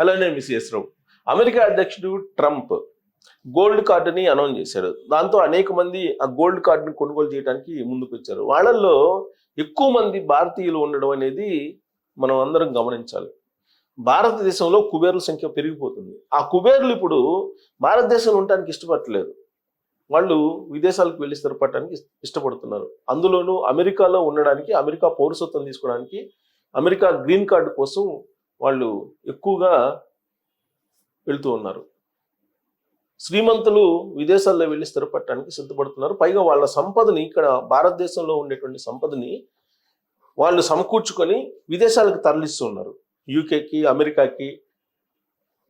Hello నేను miss Rao. America అధ్యక్షుడు Trump gold కార్డుని అనౌన్స్ చేశారు. దాంతో అనేక మంది ఆ గోల్డ్ కార్డుని కొనుగోలు చేయడానికి ముందుకు వచ్చారు. వాళ్ళల్లో ఎక్కువ మంది భారతీయులు ఉండడం అనేది మనం అందరం గమనించాలి. భారతదేశంలో కుబేర్ల సంఖ్య పెరిగిపోతుంది. ఆ కుబేర్లు ఇప్పుడు భారతదేశంలో ఉండటానికి ఇష్టపడట్లేదు. వాళ్ళు విదేశాలకు వెళ్ళి స్థిరపడటానికి ఇష్టపడుతున్నారు. అందులోనూ అమెరికాలో ఉండడానికి అమెరికా పౌరసత్వం తీసుకోవడానికి అమెరికా గ్రీన్ కార్డు కోసం వాళ్ళు ఎక్కువగా వెళుతూ ఉన్నారు. శ్రీమంతులు విదేశాల్లో వెళ్ళి స్థిరపడటానికి సిద్ధపడుతున్నారు. పైగా వాళ్ళ సంపదని ఇక్కడ భారతదేశంలో ఉండేటువంటి సంపదని వాళ్ళు సమకూర్చుకొని విదేశాలకు తరలిస్తున్నారు యూకేకి అమెరికాకి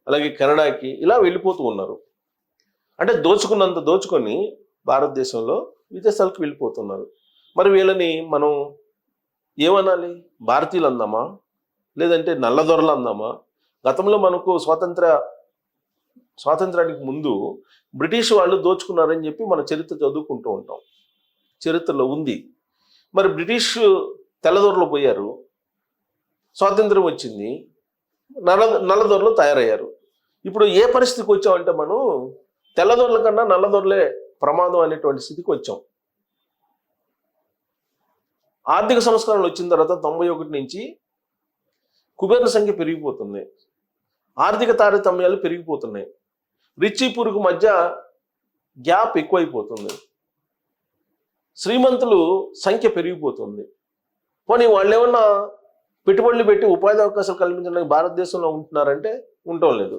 అలాగే కెనడాకి ఇలా వెళ్ళిపోతూ ఉన్నారు. అంటే దోచుకున్నంత దోచుకొని భారతదేశంలో విదేశాలకు వెళ్ళిపోతున్నారు. మరి వీళ్ళని మనం ఏమనాలి? భారతీయులు అందామా లేదంటే నల్లదొరలు అందామా? గతంలో మనకు స్వాతంత్ర స్వాతంత్రానికి ముందు బ్రిటిష్ వాళ్ళు దోచుకున్నారని చెప్పి మన చరిత్ర చదువుకుంటూ ఉంటాం. చరిత్రలో ఉంది. మరి బ్రిటిష్ తెల్లదొరలు పోయారు. స్వాతంత్రం వచ్చింది. నల్ల నల్లదొరలు తయారయ్యారు. ఇప్పుడు ఏ పరిస్థితికి వచ్చామంటే మనం తెల్లదొరల కన్నా నల్లదొరలే ప్రమాదం అనేటువంటి స్థితికి వచ్చాం. ఆర్థిక సంస్కరణలు వచ్చిన తర్వాత తొంభై ఒకటి నుంచి కుబేర్ల సంఖ్య పెరిగిపోతుంది. ఆర్థిక తారతమ్యాలు పెరిగిపోతున్నాయి. రిచి పురుగు మధ్య గ్యాప్ ఎక్కువైపోతుంది. శ్రీమంతులు సంఖ్య పెరిగిపోతుంది. పోనీ వాళ్ళు ఏమన్నా పెట్టుబడులు పెట్టి ఉపాధి అవకాశాలు కల్పించడానికి భారతదేశంలో ఉంటున్నారంటే ఉండటం లేదు.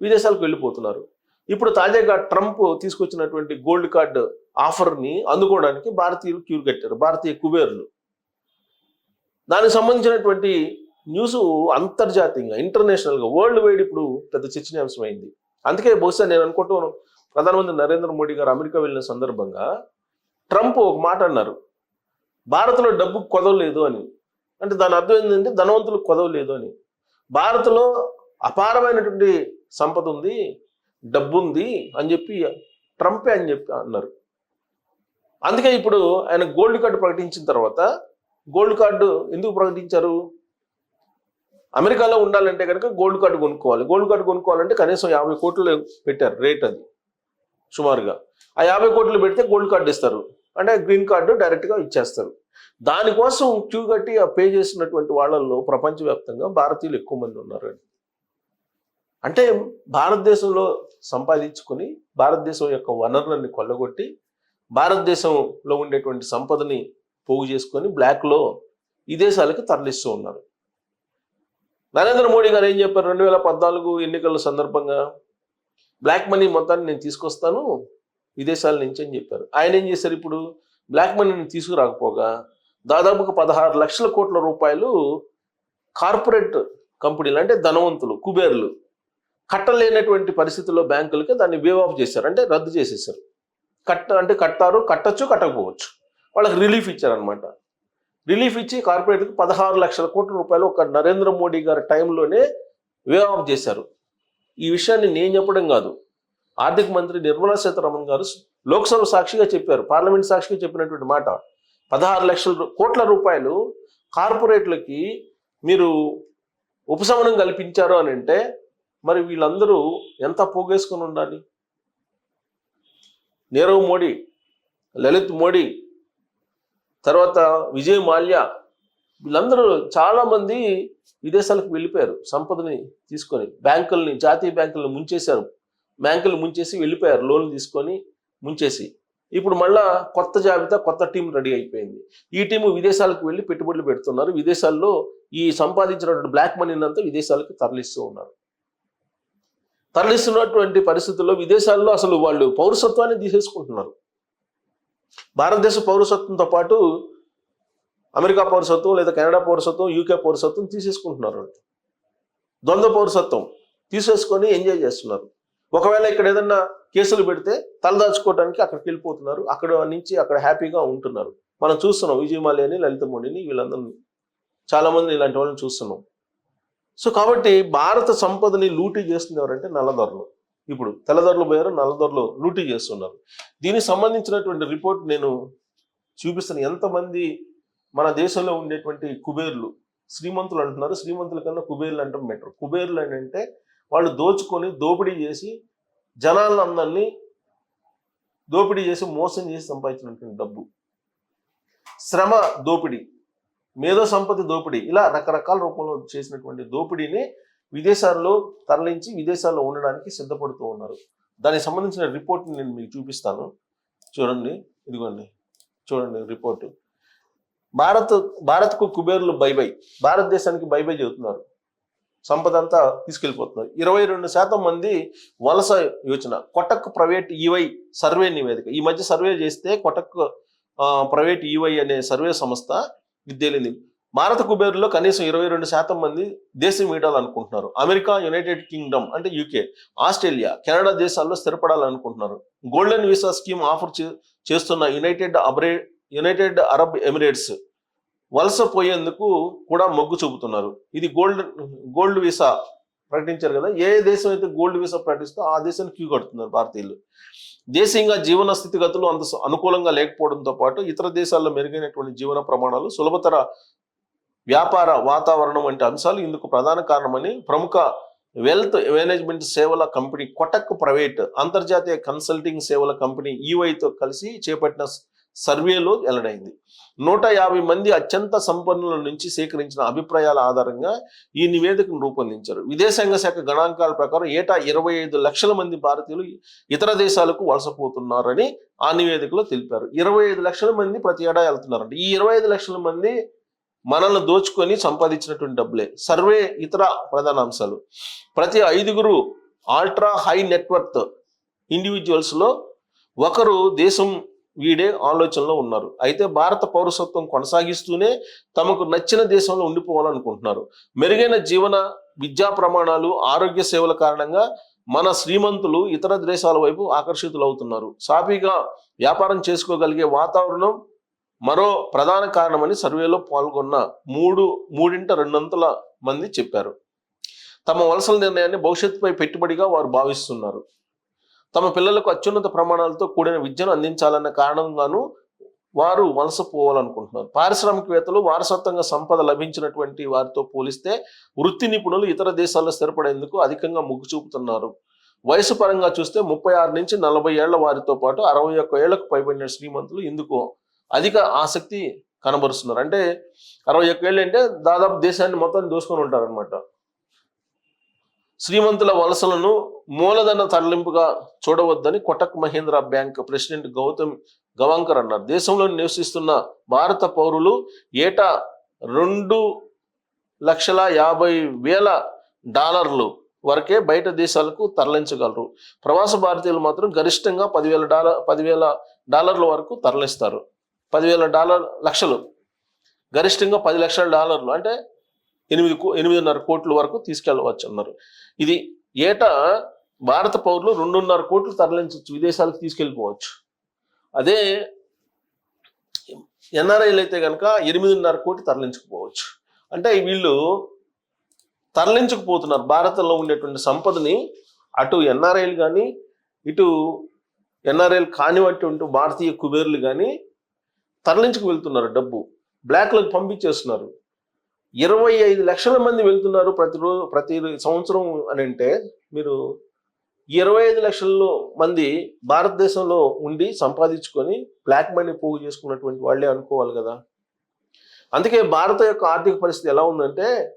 విదేశాలకు వెళ్ళిపోతున్నారు. ఇప్పుడు తాజాగా ట్రంప్ తీసుకొచ్చినటువంటి గోల్డ్ కార్డ్ ఆఫర్ని అందుకోవడానికి భారతీయులు క్యూ కట్టారు. భారతీయ కుబేరులు. దానికి సంబంధించినటువంటి న్యూస్ అంతర్జాతీయంగా ఇంటర్నేషనల్గా వరల్డ్ వైడ్ ఇప్పుడు పెద్ద చర్చనీయాంశమైంది. అందుకే బహుశా నేను అనుకుంటున్నాను ప్రధానమంత్రి నరేంద్ర మోడీ గారు అమెరికా వెళ్ళిన సందర్భంగా ట్రంప్ ఒక మాట అన్నారు. భారత్లో డబ్బు కొదవలేదు అని. అంటే దాని అర్థం ఏంటంటే ధనవంతులు కొదవలేదు అని. భారత్లో అపారమైనటువంటి సంపద ఉంది డబ్బు ఉంది అని చెప్పి ట్రంపే అని చెప్పి అన్నారు. అందుకే ఇప్పుడు ఆయన గోల్డ్ కార్డు ప్రకటించిన తర్వాత గోల్డ్ కార్డు ఎందుకు ప్రకటించారు? అమెరికాలో ఉండాలంటే కనుక గోల్డ్ కార్డు కొనుక్కోవాలి. గోల్డ్ కార్డు కొనుక్కోవాలంటే కనీసం యాభై కోట్లు పెట్టారు రేట్ అది. సుమారుగా. ఆ యాభై కోట్లు పెడితే గోల్డ్ కార్డు ఇస్తారు. అంటే గ్రీన్ కార్డు డైరెక్ట్గా ఇచ్చేస్తారు. దానికోసం క్యూ కట్టి ఆ పే చేసినటువంటి వాళ్ళల్లో ప్రపంచవ్యాప్తంగా భారతీయులు ఎక్కువ మంది ఉన్నారు అంటే భారతదేశంలో సంపాదించుకొని భారతదేశం యొక్క వనరులని కొల్లగొట్టి భారతదేశంలో ఉండేటువంటి సంపదని పోగు చేసుకొని బ్లాక్లో ఈ దేశాలకు తరలిస్తూ ఉన్నారు. నరేంద్ర మోడీ గారు ఏం చెప్పారు? రెండు వేల పద్నాలుగు ఎన్నికల సందర్భంగా బ్లాక్ మనీ మొత్తాన్ని నేను తీసుకొస్తాను విదేశాల నుంచి అని చెప్పారు. ఆయన ఏం చేశారు ఇప్పుడు? బ్లాక్ మనీని తీసుకురాకపోగా దాదాపుగా పదహారు లక్షల కోట్ల రూపాయలు కార్పొరేట్ కంపెనీలు అంటే ధనవంతులు కుబేర్లు కట్టలేనటువంటి పరిస్థితుల్లో బ్యాంకులకి దాన్ని వేవ్ ఆఫ్ చేశారు అంటే రద్దు చేసేసారు కట్ట అంటే కట్టారు కట్టచ్చు కట్టకపోవచ్చు. వాళ్ళకి రిలీఫ్ ఇచ్చారనమాట రిలీఫ్ ఇచ్చి కార్పొరేట్కి పదహారు లక్షల కోట్ల రూపాయలు ఒక నరేంద్ర మోడీ గారి టైంలోనే వే ఆఫ్ చేశారు. ఈ విషయాన్ని నేను చెప్పడం కాదు. ఆర్థిక మంత్రి నిర్మలా సీతారామన్ గారు లోక్సభ సాక్షిగా చెప్పారు. పార్లమెంట్ సాక్షిగా చెప్పినటువంటి మాట. పదహారు లక్షల కోట్ల రూపాయలు కార్పొరేట్లకి మీరు ఉపశమనం కల్పించారు అని అంటే మరి వీళ్ళందరూ ఎంత పోగేసుకొని ఉండాలి? నీరవ్ మోడీ లలిత్ మోడీ తర్వాత విజయ్ మాల్యా వీళ్ళందరూ చాలా మంది విదేశాలకు వెళ్ళిపోయారు సంపదని తీసుకొని. బ్యాంకుల్ని జాతీయ బ్యాంకులను ముంచేశారు. బ్యాంకులు ముంచేసి వెళ్ళిపోయారు లోన్లు తీసుకొని ముంచేసి. ఇప్పుడు మళ్ళా కొత్త జాబితా కొత్త టీం రెడీ అయిపోయింది. ఈ టీము విదేశాలకు వెళ్ళి పెట్టుబడులు పెడుతున్నారు. విదేశాల్లో ఈ సంపాదించినటువంటి బ్లాక్ మనీని అంతా విదేశాలకు తరలిస్తూ ఉన్నారు. తరలిస్తున్నటువంటి పరిస్థితుల్లో విదేశాల్లో అసలు వాళ్ళు పౌరసత్వాన్ని తీసేసుకుంటున్నారు. భారతదేశ పౌరసత్వంతో పాటు అమెరికా పౌరసత్వం లేదా కెనడా పౌరసత్వం యూకే పౌరసత్వం తీసేసుకుంటున్నారు ద్వంద్వ పౌరసత్వం తీసేసుకొని ఎంజాయ్ చేస్తున్నారు. ఒకవేళ ఇక్కడ ఏదన్నా కేసులు పెడితే తలదాచుకోవడానికి అక్కడికి వెళ్ళిపోతున్నారు. అక్కడ నుంచి అక్కడ హ్యాపీగా ఉంటున్నారు. మనం చూస్తున్నాం విజయమాల్యని లలిత మోడీని వీళ్ళందరినీ. చాలామంది ఇలాంటి వాళ్ళని చూస్తున్నాం. సో కాబట్టి భారత సంపదని లూటీ చేస్తుంది ఎవరంటే నల్లదొరలు ఇప్పుడు తెల్లదొరలు పోయారు నల్లదొరలు లూటీ చేస్తున్నారు. దీనికి సంబంధించినటువంటి రిపోర్ట్ నేను చూపిస్తాను. ఎంతమంది మన దేశంలో ఉండేటువంటి కుబేర్లు శ్రీమంతులు అంటున్నారు. శ్రీమంతుల కన్నా కుబేర్లు అంటే బెటర్. కుబేర్లు అంటే వాళ్ళు దోచుకొని దోపిడీ చేసి జనాలందరినీ దోపిడీ చేసి మోసం చేసి సంపాదించినటువంటి డబ్బు. శ్రమ దోపిడీ మేధో సంపత్తి దోపిడీ ఇలా రకరకాల రూపంలో చేసినటువంటి దోపిడీని విదేశాల్లో తరలించి విదేశాల్లో ఉండడానికి సిద్ధపడుతూ ఉన్నారు. దానికి సంబంధించిన రిపోర్ట్ని నేను మీకు చూపిస్తాను. చూడండి ఇదిగోండి. చూడండి రిపోర్టు. భారత్ భారత్కు కుబేర్లు బై బై. భారతదేశానికి బై బై చెబుతున్నారు. సంపద అంతా తీసుకెళ్ళిపోతున్నారు. ఇరవై రెండు శాతం మంది వలస యోచన. కొటక్ ప్రైవేట్ ఈవై సర్వే నివేదిక. ఈ మధ్య సర్వే చేస్తే కొటక్ ప్రైవేట్ ఈవై అనే సర్వే సంస్థ ఇది తేలింది భారత కుబేరులో కనీసం ఇరవై రెండు శాతం మంది దేశం వీడాలనుకుంటున్నారు అమెరికా యునైటెడ్ కింగ్డమ్ అంటే యూకే ఆస్ట్రేలియా కెనడా దేశాల్లో స్థిరపడాలనుకుంటున్నారు. గోల్డెన్ వీసా స్కీమ్ ఆఫర్ చేస్తున్న యునైటెడ్ అబ్రే యునైటెడ్ అరబ్ ఎమిరేట్స్ వలస పోయేందుకు కూడా మొగ్గు చూపుతున్నారు. ఇది గోల్డ్ గోల్డ్ వీసా ప్రకటించారు కదా ఏ దేశం అయితే గోల్డ్ వీసా ప్రకటిస్తో ఆ దేశాన్ని క్యూ కడుతున్నారు భారతీయులు. దేశీయంగా జీవన స్థితిగతులు అంత అనుకూలంగా లేకపోవడంతో పాటు ఇతర దేశాల్లో మెరుగైనటువంటి జీవన ప్రమాణాలు సులభతర వ్యాపార వాతావరణం వంటి అంశాలు ఇందుకు ప్రధాన కారణమని ప్రముఖ వెల్త్ మేనేజ్మెంట్ సేవల కంపెనీ కొటక్ ప్రైవేట్ అంతర్జాతీయ కన్సల్టింగ్ సేవల కంపెనీ ఈవైతో కలిసి చేపట్టిన సర్వేలో వెల్లడైంది. నూట యాభై మంది అత్యంత సంపన్నుల నుంచి సేకరించిన అభిప్రాయాల ఆధారంగా ఈ నివేదికను రూపొందించారు. విదేశాంగ శాఖ గణాంకాల ప్రకారం ఏటా ఇరవై ఐదు లక్షల మంది భారతీయులు ఇతర దేశాలకు వలసపోతున్నారని ఆ నివేదికలో తెలిపారు. ఇరవై ఐదు లక్షల మంది ప్రతి ఏడా వెళ్తున్నారంట. ఈ ఇరవై ఐదు లక్షల మంది మనల్ని దోచుకొని సంపాదించినటువంటి డబ్బులే. సర్వే ఇతర ప్రధాన అంశాలు ప్రతి ఐదుగురు ఆల్ట్రా హై నెట్వర్త్ ఇండివిజువల్స్లో ఒకరు దేశం వీడే ఆలోచనలో ఉన్నారు. అయితే భారత పౌరసత్వం కొనసాగిస్తూనే తమకు నచ్చిన దేశంలో ఉండిపోవాలనుకుంటున్నారు. మెరుగైన జీవన విద్యా ప్రమాణాలు ఆరోగ్య సేవల కారణంగా మన శ్రీమంతులు ఇతర దేశాల వైపు ఆకర్షితులు అవుతున్నారు సాఫీగా వ్యాపారం చేసుకోగలిగే వాతావరణం మరో ప్రధాన కారణమని సర్వేలో పాల్గొన్న మూడు మూడింట రెండంతల మంది చెప్పారు. తమ వలసల నిర్ణయాన్ని భవిష్యత్తుపై పెట్టుబడిగా వారు భావిస్తున్నారు. తమ పిల్లలకు అత్యున్నత ప్రమాణాలతో కూడిన విద్యను అందించాలన్న కారణంగాను వారు వలస పోవాలనుకుంటున్నారు. పారిశ్రామికవేత్తలు వారసత్వంగా సంపద లభించినటువంటి వారితో పోలిస్తే వృత్తి నిపుణులు ఇతర దేశాల్లో స్థిరపడేందుకు అధికంగా మొగ్గు చూపుతున్నారు. వయసు పరంగా చూస్తే ముప్పై ఆరు నుంచి నలభై ఏళ్ళ వారితో పాటు అరవై ఒక్క ఏళ్ళకు పైబడిన శ్రీమంతులు ఇందుకు అధిక ఆసక్తి కనబరుస్తున్నారు. అంటే అరవై ఒక్కేళ్ళు అంటే దాదాపు దేశాన్ని మొత్తం దోసుకొని ఉంటారనమాట శ్రీమంతుల వలసలను మూలధన తరలింపుగా చూడవద్దని కొటక్ మహీంద్ర బ్యాంక్ ప్రెసిడెంట్ గౌతమ్ గవాంకర్ అన్నారు. దేశంలో నివసిస్తున్న భారత పౌరులు ఏటా రెండు లక్షల యాభై వేల డాలర్లు వరకే బయట దేశాలకు తరలించగలరు. ప్రవాస భారతీయులు మాత్రం గరిష్టంగా పదివేల డాలర్ పదివేల డాలర్ల వరకు తరలిస్తారు. పదివేల డాలర్ లక్షలు. గరిష్టంగా పది లక్షల డాలర్లు. అంటే ఎనిమిది కో ఎనిమిదిన్నర కోట్ల వరకు తీసుకెళ్ళవచ్చు అన్నారు ఇది ఏటా భారత పౌరులు రెండున్నర కోట్లు తరలించవచ్చు విదేశాలకు తీసుకెళ్ళిపోవచ్చు. అదే ఎన్ఆర్ఐలు అయితే కనుక ఎనిమిదిన్నర కోట్లు తరలించకపోవచ్చు. అంటే వీళ్ళు తరలించకపోతున్నారు. భారతంలో ఉండేటువంటి సంపదని అటు ఎన్ఆర్ఐలు కానీ ఇటు ఎన్ఆర్ఐలు కానివంటి భారతీయ కుబేర్లు కానీ తరలించుకు వెళ్తున్నారు డబ్బు. బ్లాక్లకు పంపించేస్తున్నారు. ఇరవై ఐదు లక్షల మంది వెళ్తున్నారు ప్రతిరోజు ప్రతి సంవత్సరం అని అంటే మీరు ఇరవై ఐదు లక్షల మంది భారతదేశంలో ఉండి సంపాదించుకొని బ్లాక్ మనీ పోగు చేసుకున్నటువంటి వాళ్ళే అనుకోవాలి కదా. అందుకే భారత యొక్క ఆర్థిక పరిస్థితి ఎలా ఉందంటే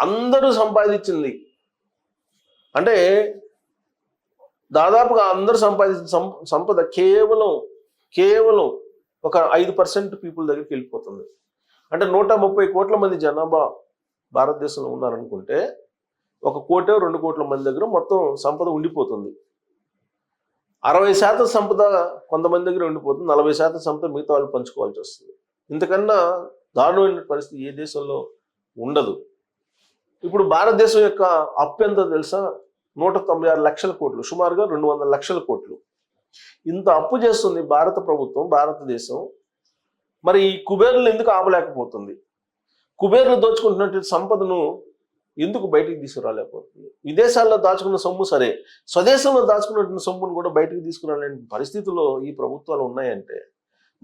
అందరూ సంపాదించింది. అంటే దాదాపుగా అందరూ సంపాదించిన సం- సంపద కేవలం కేవలం ఒక ఐదు పర్సెంట్ పీపుల్ దగ్గరికి వెళ్ళిపోతుంది. అంటే నూట ముప్పై కోట్ల మంది జనాభా భారతదేశంలో ఉన్నారనుకుంటే ఒక కోట రెండు కోట్ల మంది దగ్గర మొత్తం సంపద ఉండిపోతుంది. అరవై శాతం సంపద కొంతమంది దగ్గర ఉండిపోతుంది. నలభై శాతం సంపద మిగతా వాళ్ళు పంచుకోవాల్సి వస్తుంది. ఇంతకన్నా దారుణమైన పరిస్థితి ఏ దేశంలో ఉండదు. ఇప్పుడు భారతదేశం యొక్క అప్పు ఎంతో తెలుసా? నూట తొంభై ఆరు లక్షల కోట్లు. సుమారుగా రెండు వందల లక్షల కోట్లు. ఇంత అప్పు చేస్తుంది భారత ప్రభుత్వం భారతదేశం. మరి ఈ కుబేర్లు ఎందుకు ఆపలేకపోతుంది? కుబేర్లు దోచుకుంటున్నటువంటి సంపదను ఎందుకు బయటికి తీసుకురాలేకపోతుంది? విదేశాల్లో దాచుకున్న సొమ్ము సరే స్వదేశంలో దాచుకున్నటువంటి సొమ్మును కూడా బయటికి తీసుకురాలేని పరిస్థితుల్లో ఈ ప్రభుత్వాలు ఉన్నాయంటే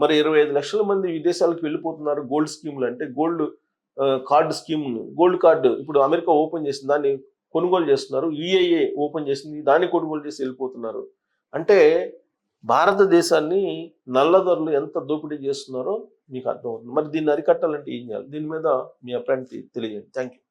మరి ఇరవై ఐదు లక్షల మంది విదేశాలకు వెళ్ళిపోతున్నారు గోల్డ్ స్కీమ్లు అంటే gold card scheme gold card ఇప్పుడు అమెరికా ఓపెన్ చేసింది దాన్ని కొనుగోలు చేస్తున్నారు. యుఏఏ ఓపెన్ చేసింది దాన్ని కొనుగోలు చేసి వెళ్ళిపోతున్నారు. అంటే భారతదేశాన్ని నల్లధరలు ఎంత దోపిడీ చేస్తున్నారో మీకు అర్థమవుతుంది. మరి దీన్ని అరికట్టాలంటే ఏం చేయాలి? దీని మీద మీ అభిప్రాయం తెలియజేయండి. Thank you